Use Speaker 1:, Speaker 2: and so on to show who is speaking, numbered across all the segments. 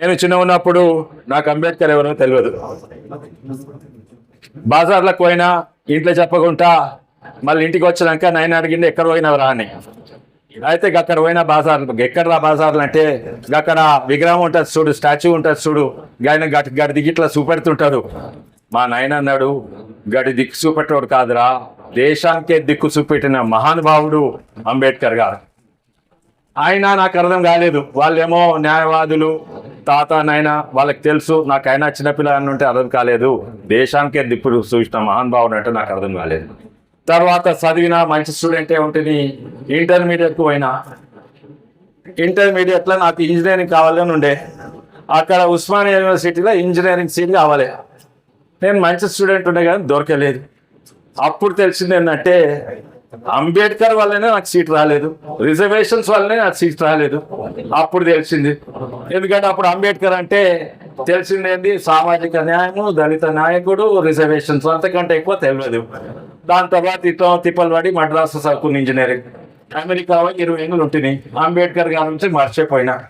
Speaker 1: నేను చిన్న ఉన్నప్పుడు నాకు అంబేద్కర్ ఎవరో తెలియదు. బాజార్లకు పోయినా ఇంట్లో చెప్పకుండా మళ్ళీ ఇంటికి వచ్చినాక నేను అడిగింది ఎక్కడ పోయినవరా అని. అయితే అక్కడ పోయిన బాజార్ ఎక్కడ రా బాజార్లు అంటే అక్కడ విగ్రహం ఉంటుంది చూడు స్టాచ్యూ ఉంటుంది చూడు ఆయన గడి గడి దిగి ఇట్లా చూపెడుతుంటాడు మా నాయన అన్నాడు గడి దిక్కు చూపెట్టోడు కాదురా దేశానికే దిక్కు చూపెట్టిన మహానుభావుడు అంబేద్కర్ గారు. ఆయన నాకు అర్థం కాలేదు వాళ్ళేమో న్యాయవాదులు తాత నాయన వాళ్ళకి తెలుసు నాకు ఆయన చిన్నపిల్ల అని ఉంటే అర్థం కాలేదు. దేశానికే దిప్పుడు చూసిన మహానుభావుడు అంటే నాకు అర్థం కాలేదు. తర్వాత చదివిన మంచి స్టూడెంటే ఉంటుంది ఇంటర్మీడియట్కు పోయినా. ఇంటర్మీడియట్లో నాకు ఇంజనీరింగ్ కావాలని ఉండే. అక్కడ ఉస్మానియా యూనివర్సిటీలో ఇంజనీరింగ్ సీట్ కావాలి. నేను మంచి స్టూడెంట్ ఉండే కానీ దొరకలేదు. అప్పుడు తెలిసింది ఏంటంటే అంబేద్కర్ వల్లనే నాకు సీట్ రాలేదు. రిజర్వేషన్స్ వల్లనే నాకు సీట్ రాలేదు. అప్పుడు తెలిసింది. ఎందుకంటే అప్పుడు అంబేద్కర్ అంటే తెలిసిందేంటి సామాజిక న్యాయము దళిత నాయకుడు రిజర్వేషన్స్ అంతకంటే ఎక్కువ తెలియదు. దాని తర్వాత ఇట్లా తిప్పలు పడి మద్రాసు ఇంజనీరింగ్. అమెరికా ఇరవై ఏళ్ళు ఉంటున్నాయి అంబేద్కర్ గారి నుంచి మర్చిపోయినా.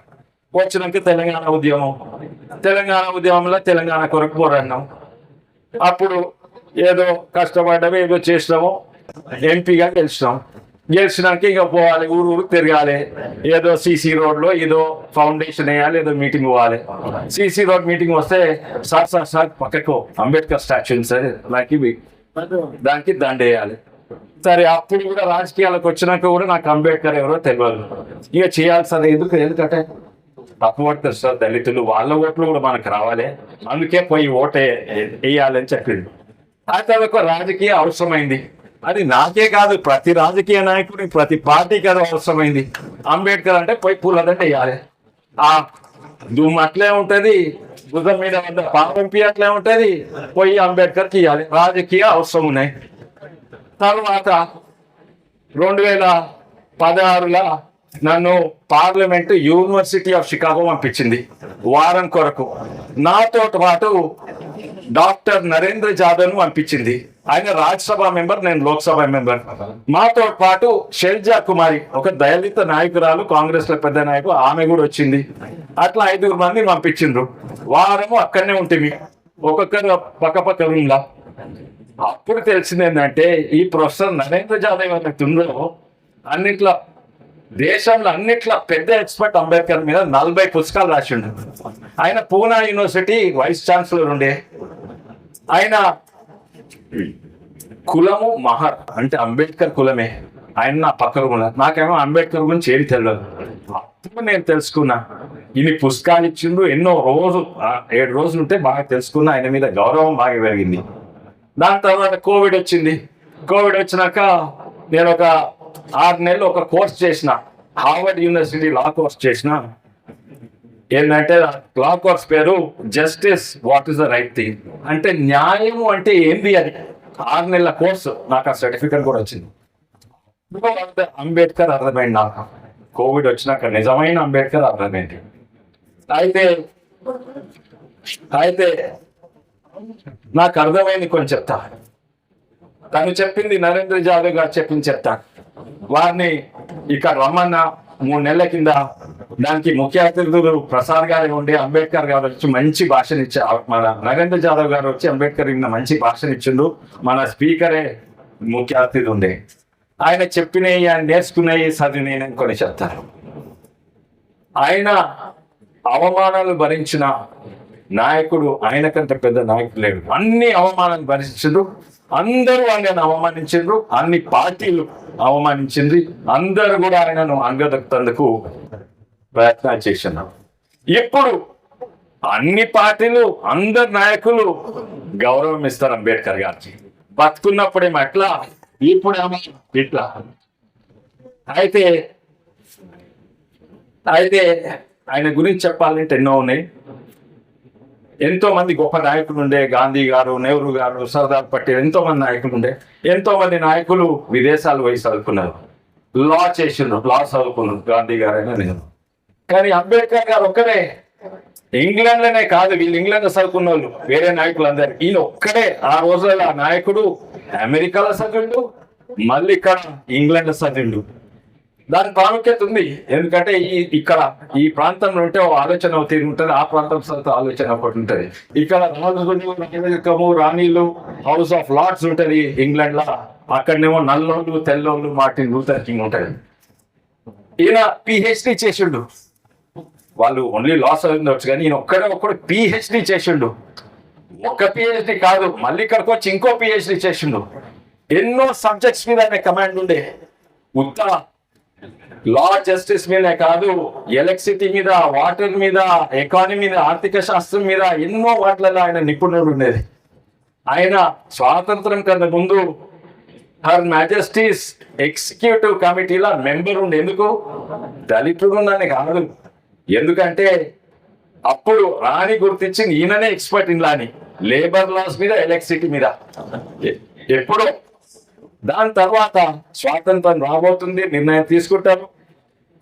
Speaker 1: వచ్చినాక తెలంగాణ ఉద్యమం. తెలంగాణ ఉద్యమంలో తెలంగాణ కొరకు పోరాడినాం. అప్పుడు ఏదో కష్టపడ్డాము ఏదో చేసినాము ఎంపీగా గెలిచినాం. గెలిచినాక ఇక పోవాలి ఊరు ఊరు తిరగాలి. ఏదో సీసీ రోడ్లో ఏదో ఫౌండేషన్ వేయాలి ఏదో మీటింగ్ పోవాలి. సీసీ రోడ్ మీటింగ్ వస్తే సార్ సార్ సార్ పక్కకు అంబేద్కర్ స్టాచ్యూ సార్ నాకు ఇవి దానికి దండ వేయాలి. సరే అప్పుడు కూడా రాజకీయాలకు వచ్చినాక కూడా నాకు అంబేద్కర్ ఎవరో తెలియదు ఇక చేయాల్సింది ఎందుకు? ఎందుకంటే తప్పు పడుతుంది సార్ దళితులు. వాళ్ళ ఓట్లు కూడా మనకు రావాలి. అందుకే పోయి ఓటే వేయాలని చెప్పింది ఆ తర్వాత రాజకీయ అవసరమైంది. అది నాకే కాదు ప్రతి రాజకీయ నాయకుడి ప్రతి పార్టీకి అది అవసరమైంది. అంబేద్కర్ అంటే పోయి పూలదండ వేయాలి. ఆ దుమ్ము అట్లే ఉంటుంది బుధం మీద వద్ద పాపంపి అట్లే ఉంటుంది పోయి అంబేద్కర్కి ఇవ్వాలి రాజకీయ అవసరం ఉన్నాయి. తర్వాత రెండు వేల పదహారులో నన్ను పార్లమెంట్ యూనివర్సిటీ ఆఫ్ షికాగో పంపించింది వారం కొరకు. నాతో పాటు డాక్టర్ నరేంద్ర జాదవ్ పంపించింది. ఆయన రాజ్యసభ మెంబర్ నేను లోక్సభ మెంబర్. మాతో పాటు షెల్జా కుమారి ఒక దళిత నాయకురాలు కాంగ్రెస్లో పెద్ద నాయకు ఆమె కూడా వచ్చింది. అట్లా ఐదుగురు మంది పంపించిండ్రు. వారము అక్కడనే ఉంటుంది ఒక్కొక్కరు పక్క పక్క రూమ్లా. అప్పుడు తెలిసింది ఏంటంటే ఈ ప్రొఫెసర్ నరేంద్ర జాదవ్ అనే తుండ్రో అన్నిట్లో దేశంలో అన్నిట్లో పెద్ద ఎక్స్పర్ట్ అంబేద్కర్ మీద నలభై పుస్తకాలు రాసిండు. ఆయన పూనా యూనివర్సిటీ వైస్ ఛాన్సలర్ ఉండే. ఆయన కులము మహర్. అంటే అంబేద్కర్ కులమే. ఆయన నా పక్కన ఉన్నారు నాకేమో అంబేద్కర్ గురించి ఏది తెలియదు అప్పుడు నేను తెలుసుకున్నా. ఇన్ని పుస్తకాలు ఇచ్చిండు ఎన్నో రోజు ఏడు రోజులు ఉంటే బాగా తెలుసుకున్నా. ఆయన మీద గౌరవం బాగా పెరిగింది. దాని తర్వాత కోవిడ్ వచ్చింది. కోవిడ్ వచ్చినాక నేను ఒక ఆరు నెలలు ఒక కోర్స్ చేసిన. హార్వర్డ్ యూనివర్సిటీ లా కోర్స్ చేసిన. ఏంటంటే క్లాక్ వర్క్స్ పేరు justice what is the right thing? అంటే న్యాయము అంటే ఏంది అది? ఆరు నెలల కోర్సు నాకు ఆ సర్టిఫికెట్ కూడా వచ్చింది. అంబేద్కర్ అర్థమైంది నాకు. కోవిడ్ వచ్చినాక నిజమైన అంబేద్కర్ అర్థమైంది. అయితే అయితే నాకు అర్థమైంది కొంచెం చెప్తా. తను చెప్పింది నరేంద్ర జాదవ్ గారు చెప్పింది చెప్తా. వారిని ఇక్కడ రమ్మన్నా మూడు నెలల కింద దానికి ముఖ్య అతిథులు ప్రసాద్ గారు ఉండి అంబేద్కర్ గారు వచ్చి మంచి భాషనిచ్చా మన నరేంద్ర జాదవ్ గారు వచ్చి అంబేద్కర్ ఇన్న మంచి భాషనిచ్చిండు మన స్పీకరే ముఖ్య అతిథి ఉండే. ఆయన చెప్పినవి ఆయన నేర్చుకునేవి చదివినవి కొన్ని చెప్తారు ఆయన అవమానాలు భరించిన నాయకుడు ఆయన కంటే పెద్ద నాయకుడు లేడు. అన్ని అవమానాలు భరించడు. అందరూ ఆయనను అవమానించిండ్రు అన్ని పార్టీలు అవమానించింది అందరూ కూడా ఆయనను అంగదొక్కేందుకు ప్రయత్నాలు చేసినారు ఇప్పుడు అన్ని పార్టీలు అందరు నాయకులు గౌరవం ఇస్తారు అంబేద్కర్ గారికి. బతుకున్నప్పుడేమో ఎట్లా? ఇప్పుడేమో ఇట్లా. అయితే అయితే ఆయన గురించి చెప్పాలంటే ఎన్నో ఉన్నాయి. ఎంతో మంది గొప్ప నాయకులు ఉండే గాంధీ గారు నెహ్రూ గారు సర్దార్ పటేల్ ఎంతో మంది నాయకులు ఉండే ఎంతో మంది నాయకులు విదేశాలు పోయి చదువుకున్నారు. లా చేసిండ్రు లా చదువుకున్నారు గాంధీ గారైనా నేను. కానీ అంబేద్కర్ గారు ఒక్కడే. ఇంగ్లాండ్లోనే కాదు వీళ్ళు ఇంగ్లాండ్లో చదువుకున్న వాళ్ళు వేరే నాయకులు అందరు ఈయన ఒక్కడే. ఆ రోజుల్లో ఆ నాయకుడు అమెరికాలో చదివిండు మళ్ళీ ఇక్కడ ఇంగ్లాండ్లో చదివిండు. దాని ప్రాముఖ్యత ఉంది. ఎందుకంటే ఈ ఇక్కడ ఈ ప్రాంతంలో ఉంటే ఓ ఆలోచన తీరు ఉంటుంది ఆ ప్రాంతం సొంత ఆలోచన ఒకటి ఉంటుంది. ఇక్కడ రాజులు రాణిలు హౌస్ ఆఫ్ లార్డ్స్ ఉంటుంది ఇంగ్లాండ్లో అక్కడనేమో నల్లోళ్ళు తెల్లోళ్ళు మార్టిన్ లూథర్ కింగ్ ఉంటాయి ఈయన పిహెచ్డి చేసిండు. వాళ్ళు ఓన్లీ లాస్ ఉండొచ్చు కానీ ఈయన ఒక్కడే ఒక్కడు పిహెచ్డి చేసిండు. ఒక్క పిహెచ్డి కాదు మళ్ళీ ఇక్కడికి వచ్చి ఇంకో పిహెచ్డి చేసిండు. ఎన్నో సబ్జెక్ట్స్ మీద ఆయన కమాండ్ ఉండే. ఉత్తర లా జస్టిస్ మీదే కాదు ఎలక్ట్రిసిటీ మీద వాటర్ మీద ఎకానమీ మీద ఆర్థిక శాస్త్రం మీద ఎన్నో వాటిలలో ఆయన నిపుణుడు ఉండేది. ఆయన స్వాతంత్రం కన్నా ముందు హర్ మ్యాజెస్టీస్ ఎగ్జిక్యూటివ్ కమిటీలో మెంబర్ ఉండి. ఎందుకు? దళితుడు ఉన్నాను కాదు. ఎందుకంటే అప్పుడు రాణి గుర్తించింది ఈయననే ఎక్స్పర్ట్ ఇన్లా అని. లేబర్ లాస్ మీద ఎలక్ట్రిసిటీ మీద. ఎప్పుడో ఎప్పుడు దాని తర్వాత స్వాతంత్రం రాబోతుంది నిర్ణయం తీసుకుంటారు.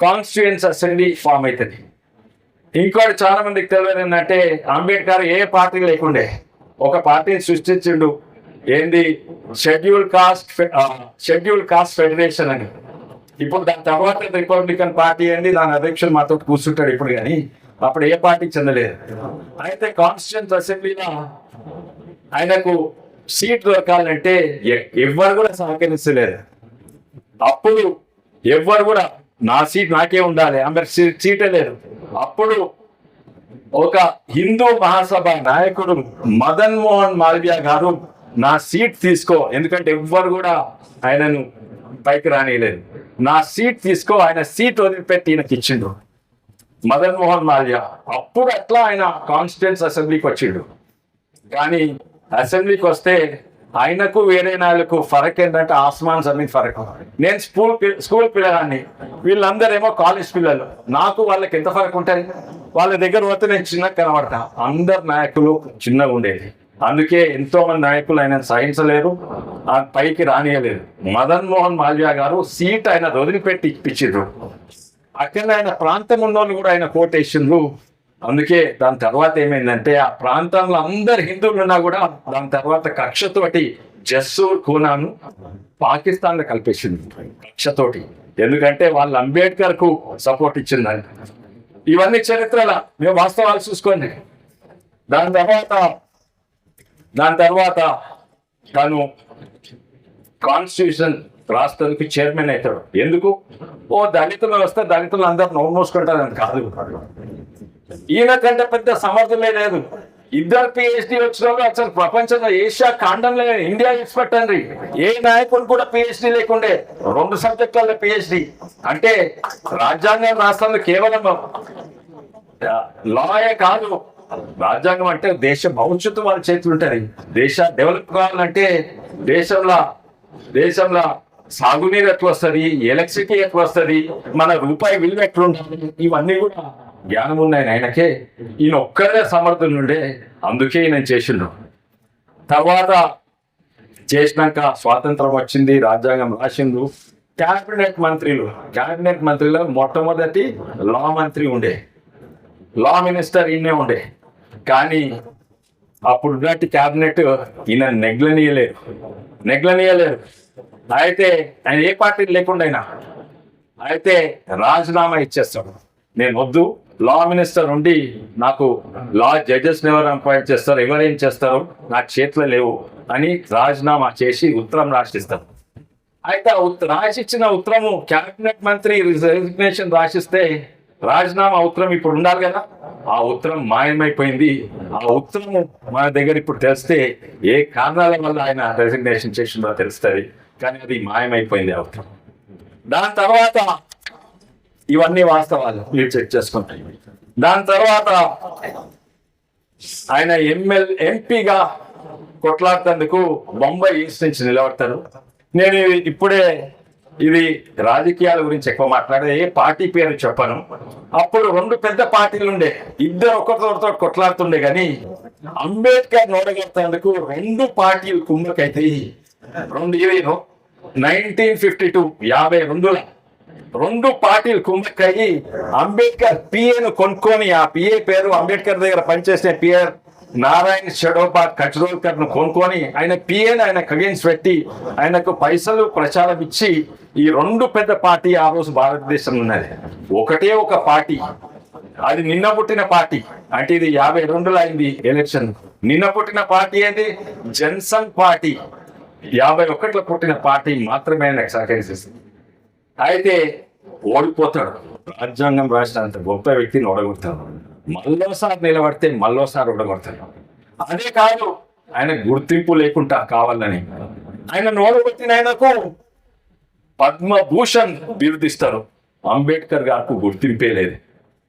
Speaker 1: కాన్స్టిట్యూయన్స్ అసెంబ్లీ ఫామ్ అవుతుంది. ఇంకోటి చాలా మందికి తెలియదు ఏంటంటే అంబేద్కర్ ఏ పార్టీ లేకుండే. ఒక పార్టీని సృష్టించిండు. ఏంది? Schedule caste schedule caste federation అని. ఇప్పుడు దాని తర్వాత రిపబ్లికన్ పార్టీ అండి దాని అధ్యక్షుడు మాతో కూర్చుంటాడు ఇప్పుడు కానీ అప్పుడు ఏ పార్టీ చెందలేదు. అయితే కాన్స్టిట్యూన్స్ అసెంబ్లీలో ఆయనకు సీట్ దొరకాలంటే ఎవ్వరు కూడా సహకరించలేదు అప్పుడు ఎవ్వరు కూడా నా సీట్ నాకే ఉండాలి ఆమె సీటే లేదు. అప్పుడు ఒక హిందూ మహాసభ నాయకుడు మదన్ మోహన్ మాల్వియా గారు నా సీట్ తీసుకో ఎందుకంటే ఎవ్వరు కూడా ఆయనను పైకి రానియలేదు. నా సీట్ తీసుకో ఆయన సీట్ వదిలిపెట్టి ఈయనకి ఇచ్చిండు. మదన్ మోహన్ మాల్వియా అప్పుడు అట్లా ఆయన కాన్స్టిట్యూన్స్ అసెంబ్లీకి వచ్చిండు. కానీ అసెంబ్లీకి వస్తే ఆయనకు వేరే నాళ్ళకు ఫరక్ ఏంటంటే ఆస్మాన్ జమీన్ ఫరక్. నేను స్కూల్ పి- స్కూల్ పిల్లగాన్ని. వీళ్ళందరేమో కాలేజ్ పిల్లలు. నాకు వాళ్ళకి ఎంత ఫరక్ ఉంటుంది? వాళ్ళ దగ్గర పోతే నేను చిన్నగా కనబడతా. అందరు నాయకులు చిన్నగా ఉండేది. అందుకే ఎంతో మంది నాయకులు ఆయన సహించలేరు. ఆ పైకి రానియలేదు. మదన్ మోహన్ మాల్వియా గారు సీట్ ఆయన వదిలిపెట్టి ఇప్పించారు అక్కడ ఆయన ప్రాంతం ఉన్న కూడా ఆయన కోటేషన్లు అందుకే దాని తర్వాత ఏమైందంటే ఆ ప్రాంతంలో అందరు హిందువులు ఉన్నా కూడా దాని తర్వాత కక్షతోటి జస్సూర్ ఖూనాను పాకిస్తాన్లో కలిపేసింది. కక్షతోటి. ఎందుకంటే వాళ్ళు అంబేద్కర్కు సపోర్ట్ ఇచ్చిందని ఇవన్నీ చరిత్రల. మేము వాస్తవాలు చూసుకోండి. దాని తర్వాత దాని తర్వాత తను కాన్స్టిట్యూషన్ రాష్ట్రానికి చైర్మన్ అవుతాడు. ఎందుకు? ఓ దళితులు వస్తే దళితులు అందరు నోరు మూసుకుంటారని కాదు. ఈయన కంటే పెద్ద సమర్థమే లేదు. ఇద్దరు పిహెచ్డి వచ్చిన వాళ్ళు అసలు ప్రపంచంలో ఏషియా ఖండంలో ఇండియా ఎక్స్పర్ట్ అండి. ఏ నాయకుడు కూడా పిహెచ్డి లేకుండే. రెండు సబ్జెక్టులలో పిహెచ్డి అంటే రాజ్యాంగం రాష్ట్రంలో కేవలం లాయే కాదు. రాజ్యాంగం అంటే దేశ భవిష్యత్తు వాళ్ళ చేతులు ఉంటుంది. దేశ డెవలప్ కావాలంటే దేశంలో దేశంలో సాగునీరు ఎట్లా వస్తుంది? ఎలక్ట్రిసిటీ ఎట్లా వస్తుంది? మన రూపాయి విలువ ఎట్లా ఇవన్నీ కూడా జ్ఞానం ఉన్నాయని ఆయనకే ఈయన ఒక్కడే సమర్థులుండే అందుకే ఈయన చేసిండు. తర్వాత చేసినాక స్వాతంత్రం వచ్చింది రాజ్యాంగం రాసిండు. క్యాబినెట్ మంత్రులు క్యాబినెట్ మంత్రిలో మొట్టమొదటి లా మంత్రి ఉండే. లా మినిస్టర్ ఈయనే ఉండే. కానీ అప్పుడు నాటి క్యాబినెట్ ఈయన నెగ్లనీయలేరు నెగ్లనీయలేరు అయితే ఆయన ఏ పార్టీ లేకుండా అయినా అయితే రాజీనామా ఇచ్చేస్తాడు. నేను వద్దు. లా మినిస్టర్ ఉండి నాకు లా జడ్జెస్ ఎవరు అపాయింట్ చేస్తారు. ఎవరేం చేస్తారు? నాకు చేతిలో లేవు అని రాజీనామా చేసి ఉత్తరం రాసిస్తారు. అయితే రాసిచ్చిన ఉత్తరము క్యాబినెట్ మంత్రి రెసిగ్నేషన్ రాసిస్తే రాజీనామా ఉత్తరం ఇప్పుడు ఉండాలి కదా? ఆ ఉత్తరం మాయమైపోయింది. ఆ ఉత్తరం మన దగ్గర ఇప్పుడు తెలిస్తే ఏ కారణాల వల్ల ఆయన రెసిగ్నేషన్ చేసిందో తెలుస్తుంది. కానీ అది మాయమైపోయింది ఆ ఉత్తరం. దాని తర్వాత ఇవన్నీ వాస్తవాలు. మీరు చెక్ చేసుకుంటాయి దాని తర్వాత ఆయన ఎంఎల్ ఎంపీగా కొట్లాడుతందుకు బొంబాయి ఈస్ట్ నుంచి నిలబడతారు. నేను ఇప్పుడే ఇది రాజకీయాల గురించి ఎక్కువ మాట్లాడే ఏ పార్టీ పేరు చెప్పను. అప్పుడు రెండు పెద్ద పార్టీలు ఉండే ఇద్దరు ఒకరితో కొట్లాడుతుండే కానీ అంబేద్కర్ నోడగొట్టేందుకు రెండు పార్టీలు కుమ్మకైతాయి రెండు ఇవి నైన్టీన్ ఫిఫ్టీ టూ యాభై రెండులో రెండు పార్టీలు కుమ్మక్కయ్యి అంబేద్కర్ పిఏను కొనుక్కొని ఆ పిఏ పేరు అంబేద్కర్ దగ్గర పనిచేసిన పిఏ నారాయణ షడోపా కచరోల్కర్ను కొనుక్కొని ఆయన పిఏని ఆయన అగేన్స్ పెట్టి ఆయనకు పైసలు ప్రచారం ఇచ్చి ఈ రెండు పెద్ద పార్టీ ఆ రోజు భారతదేశంలో ఉన్నది. ఒకటే ఒక పార్టీ. అది నిన్న పుట్టిన పార్టీ. అంటే ఇది యాభై రెండులో అయింది ఎలక్షన్. నిన్న పుట్టిన పార్టీ ఏంటి? జన్సంగ్ పార్టీ. యాభై ఒకటిలో పుట్టిన పార్టీ మాత్రమే ఆయనకు సహకరిస్తుంది. అయితే ఓడిపోతాడు. రాజ్యాంగం రాసినంత గొప్ప వ్యక్తిని ఓడగొడతాడు. మళ్ళోసారి నిలబడితే మళ్ళోసారి ఓడగొడతాడు. అదే కాదు ఆయన గుర్తింపు లేకుండా కావాలని. ఆయన ఓడగొట్టిన ఆయనకు పద్మభూషణ్ బిరుదిస్తారు. అంబేద్కర్ గారికి గుర్తింపే లేదు.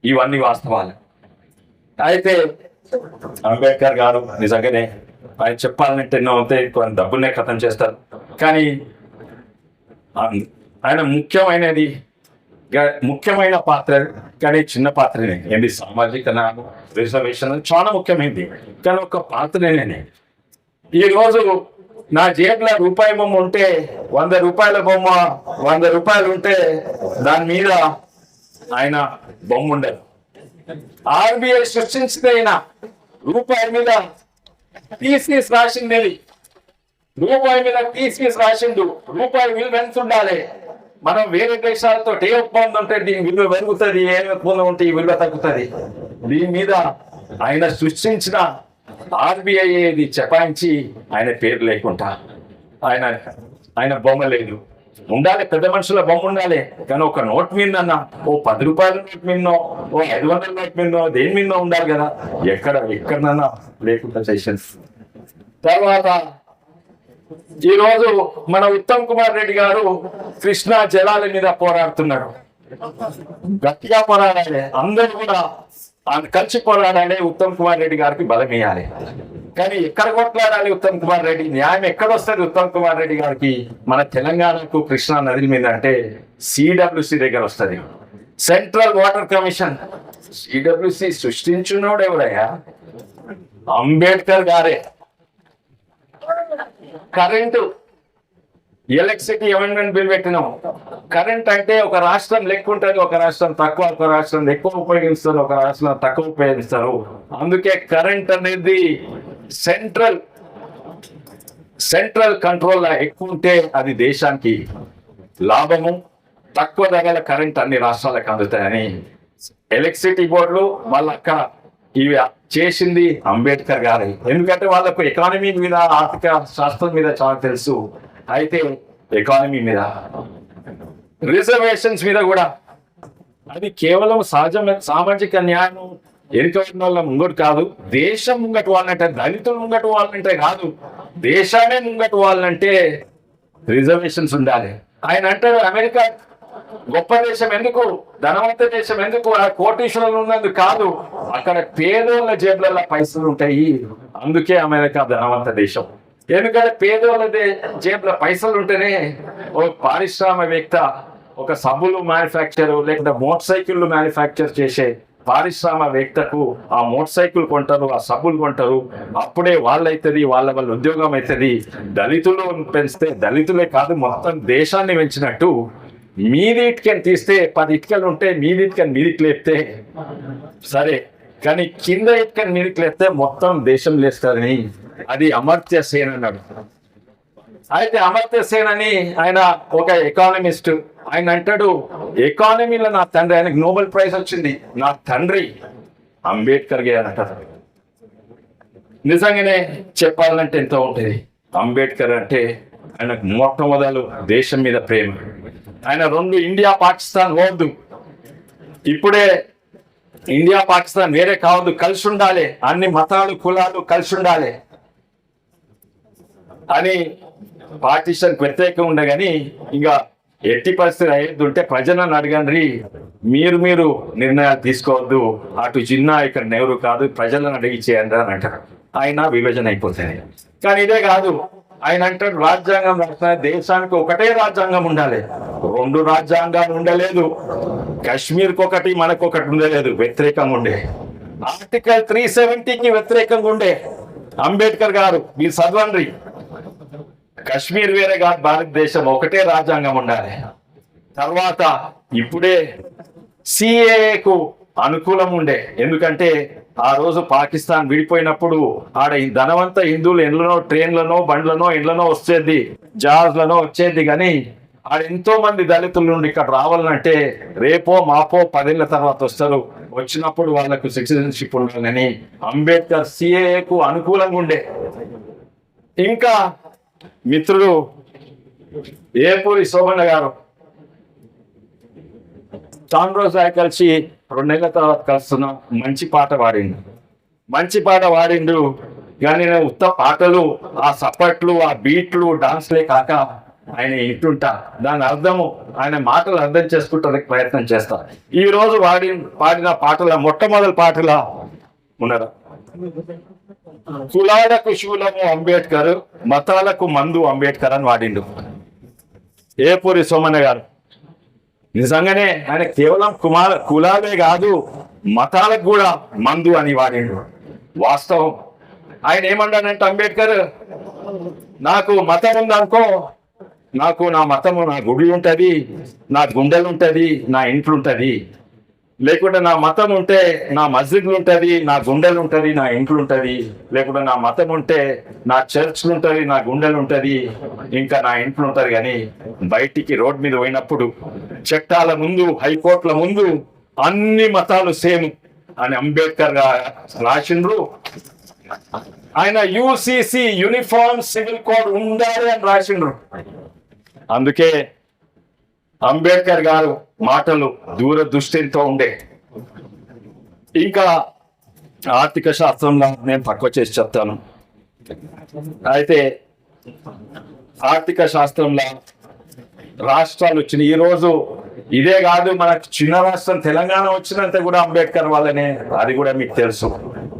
Speaker 1: ఇవన్నీ వాస్తవాలు. అయితే అంబేద్కర్ గారు నిజంగానే ఆయన చెప్పాలంటే ఎన్నో అవుతాయి కొన్ని డబ్బుల్నే ఖతం చేస్తారు. కానీ ఆయన ముఖ్యమైనది ముఖ్యమైన పాత్ర కానీ చిన్న పాత్రనే ఏంటి? సామాజిక న్యాయం, రిజర్వేషన్ చాలా ముఖ్యమైనది కానీ ఒక పాత్రనే ఈ రోజు నా జేబులో రూపాయి బొమ్మ ఉంటే వంద రూపాయల బొమ్మ వంద రూపాయలు ఉంటే దాని మీద ఆయన బొమ్మ ఉండదు. ఆర్బీఐ సృష్టించిన రూపాయి మీద టీసీఎస్ రాసింది రూపాయి మీద టీసీఎస్ రాసిండు. రూపాయి విలువ ఎంత ఉండాలి మనం వేరే దేశాలతో ఏ ఒప్పందం ఉంటే దీని విలువ పెరుగుతుంది ఏ ఒప్పందం ఉంటే ఈ విలువ తగ్గుతుంది? దీని మీద ఆయన సృష్టించిన ఆర్బీఐ ఇది చెపాయించి ఆయన పేరు లేకుండా ఆయన ఆయన బొమ్మ లేదు. ఉండాలి పెద్ద మనుషుల బొమ్మ ఉండాలి. కానీ ఒక నోట్ మీద ఓ పది రూపాయల నోట్ మీదనో ఓ ఐదు వందల నోట్ మీదనో దేని మీదనో ఉండాలి కదా? ఎక్కడ ఎక్కడన్నా లేకుండా సెషన్స్ తర్వాత ఈ రోజు మన ఉత్తమ్ కుమార్ రెడ్డి గారు కృష్ణా జలాల మీద పోరాడుతున్నాడు గట్టిగా పోరాడాలి. అందరూ కూడా కలిసి పోరాడాలి ఉత్తమ్ కుమార్ రెడ్డి గారికి బలం ఇవ్వాలి కానీ ఎక్కడ కొట్లాడాలి ఉత్తమ్ కుమార్ రెడ్డి? న్యాయం ఎక్కడ వస్తుంది ఉత్తమ్ కుమార్ రెడ్డి గారికి? మన తెలంగాణకు కృష్ణా నది మీద అంటే సిడబ్ల్యూసి దగ్గర వస్తుంది. Central water commission. సిడబ్ల్యూసి సృష్టించున్నాడు ఎవరయ్యా అంబేద్కర్ గారే. కరెంటు ఎలక్ట్రిసిటీ అమెండ్మెంట్ బిల్ పెట్టినాం. కరెంట్ అంటే ఒక రాష్ట్రం లెక్క ఉంటుంది ఒక రాష్ట్రం తక్కువ ఒక రాష్ట్రం ఎక్కువ ఉపయోగిస్తారు ఒక రాష్ట్రం తక్కువ ఉపయోగిస్తారు. అందుకే కరెంట్ అనేది సెంట్రల్ సెంట్రల్ కంట్రోల్ ఎక్కువ ఉంటే అది దేశానికి లాభము. తక్కువ ధరల కరెంట్ అన్ని రాష్ట్రాలకు అందుతాయని ఎలక్ట్రిసిటీ బోర్డులు మళ్ళీ అక్కడ ఇవి చేసింది అంబేద్కర్ గారే. ఎందుకంటే వాళ్ళకు ఎకానమీ మీద ఆర్థిక శాస్త్రం మీద చాలా తెలుసు. అయితే ఎకానమీ మీద రిజర్వేషన్స్ మీద కూడా. అది కేవలం సహజ సామాజిక న్యాయం ఎన్నికైన వాళ్ళ ముంగటు కాదు. దేశం ముంగటు వాళ్ళంటే దళితులు ముంగటు వాళ్ళంటే కాదు. దేశాన్ని ముంగటు వాళ్ళంటే రిజర్వేషన్స్ ఉండాలి. ఆయన అంటారు అమెరికా గొప్ప దేశం ఎందుకు? ధనవంత దేశం ఎందుకు? ఆ కోటీశ్వరులు ఉన్నందుకు కాదు. అక్కడ పేదోళ్ళ జేబులలో పైసలు ఉంటాయి. అందుకే అమెరికా ధనవంత దేశం. ఎందుకంటే పేదోళ్ళ జేబుల జేబులో పైసలు ఉంటేనే ఒక పారిశ్రామికవేత్త ఒక సబ్బులు మ్యానుఫ్యాక్చర్ లేకుంటే మోటార్ సైకిళ్ళు మ్యానుఫ్యాక్చర్ చేసే పారిశ్రామికవేత్తకు ఆ మోటార్ సైకిల్ కొంటారు ఆ సబ్బులు కొంటారు. అప్పుడే వాళ్ళైతుంది వాళ్ళ వల్ల ఉద్యోగం అవుతుంది దళితులు పెంచితే దళితులే కాదు మొత్తం దేశాన్ని పెంచినట్టు మీది ఇటుకని తీస్తే పది ఇటుకలు ఉంటే మీది ఇటుకని మీదికి లేపితే సరే. కానీ కింద ఇటుకని మీదికి లేపితే మొత్తం దేశం లేస్తారని అది అమర్త్య సేన్ అన్నాడు. అయితే అమర్త్య సేన్ అని ఆయన ఒక ఎకానమిస్ట్ ఆయన అంటాడు ఎకానమీలో నా తండ్రి ఆయనకు నోబెల్ ప్రైజ్ వచ్చింది. నా తండ్రి అంబేద్కర్ గారు అంటారు నిజంగానే చెప్పాలంటే ఎంతో ఉంటుంది? అంబేద్కర్ అంటే ఆయనకు మొట్టమొదలు దేశం మీద ప్రేమ. ఆయన రెండు ఇండియా పాకిస్తాన్ వద్దు. ఇప్పుడే ఇండియా పాకిస్తాన్ వేరే కావద్దు కలిసి ఉండాలి అన్ని మతాలు కులాలు కలిసి ఉండాలి అని పార్టీషన్ వ్యతిరేకం ఉండగాని ఇంకా ఎట్టి పరిస్థితి అయ్యేది ఉంటే ప్రజలను అడగండి. మీరు మీరు నిర్ణయాలు తీసుకోవద్దు. అటు చిన్న ఇక్కడ నెవరు కాదు ప్రజలను అడిగి చేయండి అని అంటారు. ఆయన విభజన అయిపోతుంది. కానీ ఇదే కాదు ఆయన అంటారు రాజ్యాంగం రాసిన దేశానికి ఒకటే రాజ్యాంగం ఉండాలి. రెండు రాజ్యాంగాలు ఉండలేదు. కాశ్మీర్కి ఒకటి మనకు ఒకటి ఉండలేదు. వ్యతిరేకంగా ఉండే. ఆర్టికల్ త్రీ సెవెంటీకి వ్యతిరేకంగా ఉండే. అంబేద్కర్ గారు మీరు చదవండి కాశ్మీర్ వేరే కాదు భారతదేశం ఒకటే రాజ్యాంగం ఉండాలి. తర్వాత ఇప్పుడే సిఏకు అనుకూలం ఉండే. ఎందుకంటే ఆ రోజు పాకిస్తాన్ విడిపోయినప్పుడు ఆడ ఈ ధనవంత హిందువులు ఎండ్లనో ట్రైన్లనో బండ్లనో ఇండ్లనో వచ్చేది జహాజ్లనో వచ్చేది కానీ ఆడ ఎంతో మంది దళితుల నుండి ఇక్కడ రావాలంటే రేపో మాపో పదేళ్ళ తర్వాత వస్తారు. వచ్చినప్పుడు వాళ్ళకు సిటిజన్షిప్ ఉండాలని అంబేద్కర్ సిఏకు అనుకూలంగా ఉండే. ఇంకా మిత్రుడు ఏపూరి శోభన్న గారు. చాలా రోజులు కలిసి రెండు నెలల తర్వాత కలుస్తున్నాం మంచి పాట పాడిండు. మంచి పాట పాడిండు. కానీ నేను ఉత్త పాటలు ఆ సపట్లు ఆ బీట్లు డాన్స్లే కాక ఆయన ఇంటుంటా. దాని అర్థము ఆయన మాటలు అర్థం చేసుకుంటానికి ప్రయత్నం చేస్తా. ఈ రోజు వాడి పాడిన పాటల మొట్టమొదటి పాటల ఉన్నారా కులాలకు శూలము అంబేద్కర్ మతాలకు మందు అంబేద్కర్ అని వాడిండు. ఏపూరి సోమన్న గారు? నిజంగానే ఆయన కేవలం కుమార కులాలే కాదు మతాలకు కూడా మందు అని వాడిండు. వాస్తవం. ఆయన ఏమన్నాడంటే అంబేద్కర్ నాకు మతం ఉందనుకో నాకు నా మతము నా గుడి ఉంటుంది నా గుండెలు ఉంటుంది నా ఇంట్లు ఉంటుంది. లేకుంటే నా మతం ఉంటే నా మస్జిద్లు ఉంటుంది నా గుండెలు ఉంటుంది నా ఇంట్లు ఉంటుంది. లేకుంటే నా మతం ఉంటే నా చర్చ్లు ఉంటుంది నా గుండెలు ఉంటుంది ఇంకా నా ఇంట్లు ఉంటుంది. కానీ బయటికి రోడ్ మీద పోయినప్పుడు చట్టాల ముందు హైకోర్టుల ముందు అన్ని మతాలు సేమ్ అని అంబేద్కర్గా రాసిండ్రు. ఆయన యూసిసి యూనిఫామ్ సివిల్ కోడ్ ఉండాలి అని రాసిండ్రు. అందుకే అంబేద్కర్ గారు మాటలు దూరదృష్టితో ఉండే. ఇంకా ఆర్థిక శాస్త్రంలో నేను తక్కువ చేసి చెప్తాను. అయితే ఆర్థిక శాస్త్రంలో రాష్ట్రాలు వచ్చినాయి ఈరోజు ఇదే కాదు మనకు చిన్న రాష్ట్రం తెలంగాణ వచ్చినంత కూడా అంబేద్కర్ వాళ్ళనే అది కూడా మీకు తెలుసు.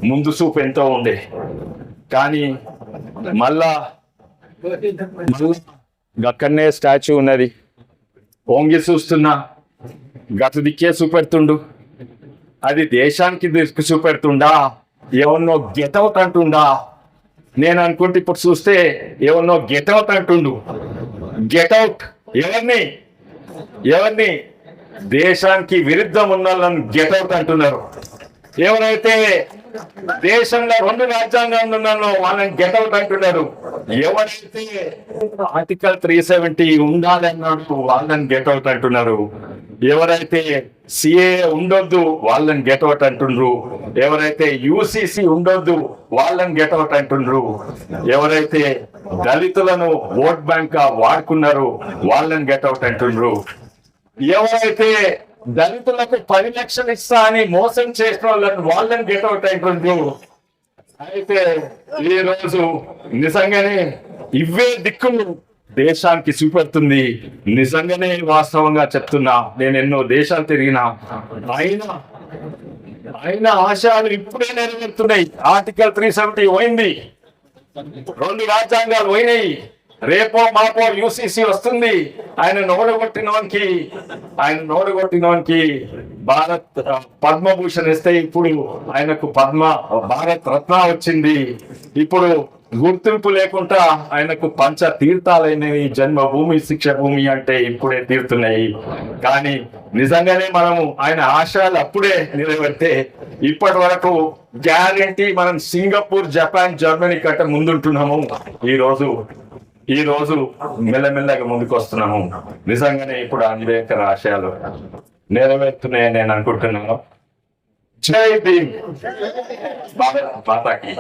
Speaker 1: ముందు చూపు ఎంతో ఉండే. కానీ మళ్ళా మళ్ళా అక్కడనే స్టాచ్యూ ఉన్నది. ఓంగి చూస్తున్నా గత దిక్కే చూపెడుతుండు. అది దేశానికి దిక్కు చూపెడుతుండా? ఏమన్నో గెటౌట్ అంటుండా నేను అనుకుంటే ఇప్పుడు చూస్తే ఏమన్నో గెటౌట్ అంటుండు గెటౌట్ ఎవరిని? ఎవరిని? దేశానికి విరుద్ధం ఉన్న వాళ్ళని గెటౌట్ అంటున్నారు ఎవరైతే దేశంలో రెండు రాజ్యాంగాలు ఉన్నారో వాళ్ళని గెటౌట్ అంటున్నారు. ఎవరైతే ఆర్టికల్ త్రీ సెవెంటీ ఉండాలన్నాడు వాళ్ళని గెటౌట్ అంటున్నారు. ఎవరైతే సిఏ ఉండొద్దు వాళ్ళని గెటౌట్ అంటుండ్రు. ఎవరైతే యూసిసి ఉండొద్దు వాళ్ళని గెటౌట్ అంటుండ్రు. ఎవరైతే దళితులను ఓట్ బ్యాంక్గా వాడుకున్నారు వాళ్ళని గెటౌట్ అంటుండ్రు. ఎవరైతే దళితులకు పది లక్షలు ఇస్తా అని మోసం చేసిన వాళ్ళని వాళ్ళని గెటౌట్ అయిపోయింది అయితే ఈ రోజు నిజంగానే ఇవే దిక్కులు దేశానికి చూపెడుతుంది. నిజంగానే వాస్తవంగా చెప్తున్నా నేను ఎన్నో దేశాలు తిరిగినా అయినా అయినా ఆశయాలు ఇప్పుడే నెరవేరుతున్నాయి. ఆర్టికల్ త్రీ సెవెంటీ పోయింది. రెండు రాజ్యాంగాలు పోయినాయి. రేపో మాపో యూసీసీ వస్తుంది. ఆయన నోడగొట్టినోనికి ఆయన నోడగొట్టినోనికి భారత్ పద్మభూషణ్ ఇస్తే ఇప్పుడు ఆయనకు పద్మ భారత్ రత్న వచ్చింది. ఇప్పుడు గుర్తింపు లేకుండా ఆయనకు పంచ తీర్థాలైనవి జన్మభూమి శిక్ష భూమి అంటే ఇప్పుడే తీరుతున్నాయి. కానీ నిజంగానే మనము ఆయన ఆశయాలు అప్పుడే నిలబెడితే ఇప్పటి వరకు గ్యారంటీ మనం సింగపూర్ జపాన్ జర్మనీ కంటే ముందుంటున్నాము. ఈ రోజు ఈ రోజు మెల్లమెల్లగా ముందుకు వస్తున్నాము నిజంగానే ఇప్పుడు అంబేద్కర్ ఆశయాలు నెరవేరుతున్నాయని నేను అనుకుంటున్నాను. జై భీమ్. భారత్ మాతాకి